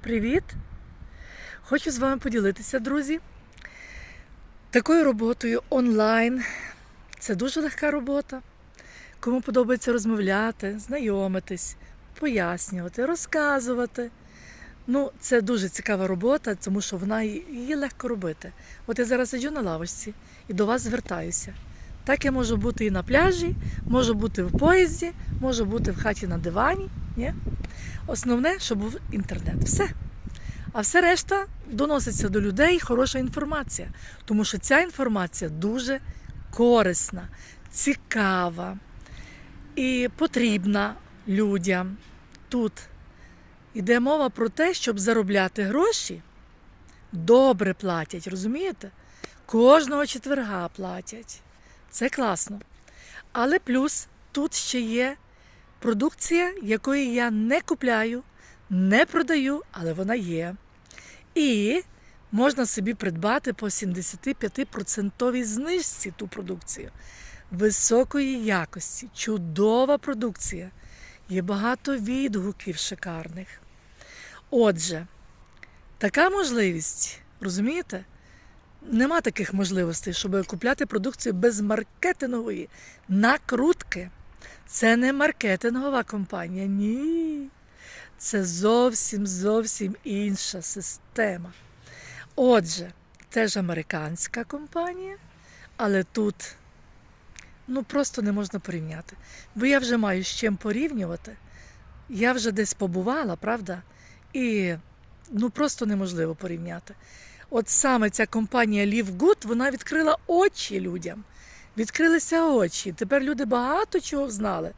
Привіт! Хочу з вами поділитися, друзі. Такою роботою онлайн. Це дуже легка робота. Кому подобається розмовляти, знайомитись, пояснювати, розказувати. Ну, це дуже цікава робота, тому що вона її легко робити. От я зараз сиджу на лавочці і до вас звертаюся. Так я можу бути і на пляжі, можу бути в поїзді, можу бути в хаті на дивані. Ні? Основне, щоб був інтернет. Все. А все решта доноситься до людей хороша інформація. Тому що ця інформація дуже корисна, цікава і потрібна людям. Тут йде мова про те, щоб заробляти гроші. Добре платять, розумієте? Кожного четверга платять. Це класно. Але плюс тут ще є продукція, якої я не купляю, не продаю, але вона є. І можна собі придбати по 75% знижці ту продукцію. Високої якості, чудова продукція. Є багато відгуків шикарних. Отже, така можливість, розумієте? Нема таких можливостей, щоб купляти продукцію без маркетингової накрутки. Це не маркетингова компанія, ні. Це зовсім зовсім інша система. Отже, теж американська компанія, але тут ну, просто не можна порівняти. Бо я вже маю з чим порівнювати. Я вже десь побувала, правда? І ну, просто неможливо порівняти. От саме ця компанія Live Good, вона відкрила очі людям. Відкрилися очі. Тепер люди багато чого знали.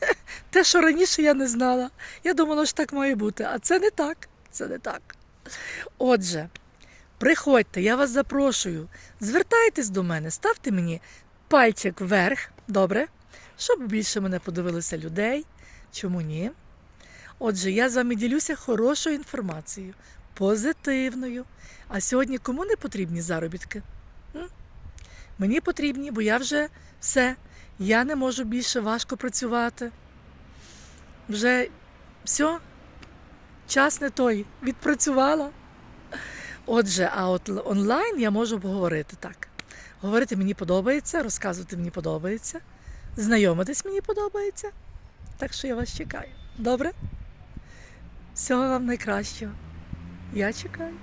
Те, що раніше я не знала. Я думала, що так має бути. А це не так. Це не так. Отже, приходьте, я вас запрошую. Звертайтесь до мене, ставте мені пальчик вверх, добре, щоб більше мене подивилося людей. Чому ні? Отже, я з вами ділюся хорошою інформацією, позитивною. А сьогодні кому не потрібні заробітки? Мені потрібні, бо я вже все. Я не можу більше важко працювати. Вже все, час не той, відпрацювала. Отже, а от онлайн я можу поговорити так. Говорити мені подобається, розказувати мені подобається, знайомитись мені подобається. Так що я вас чекаю. Добре? Всього вам найкращого. Я чекаю.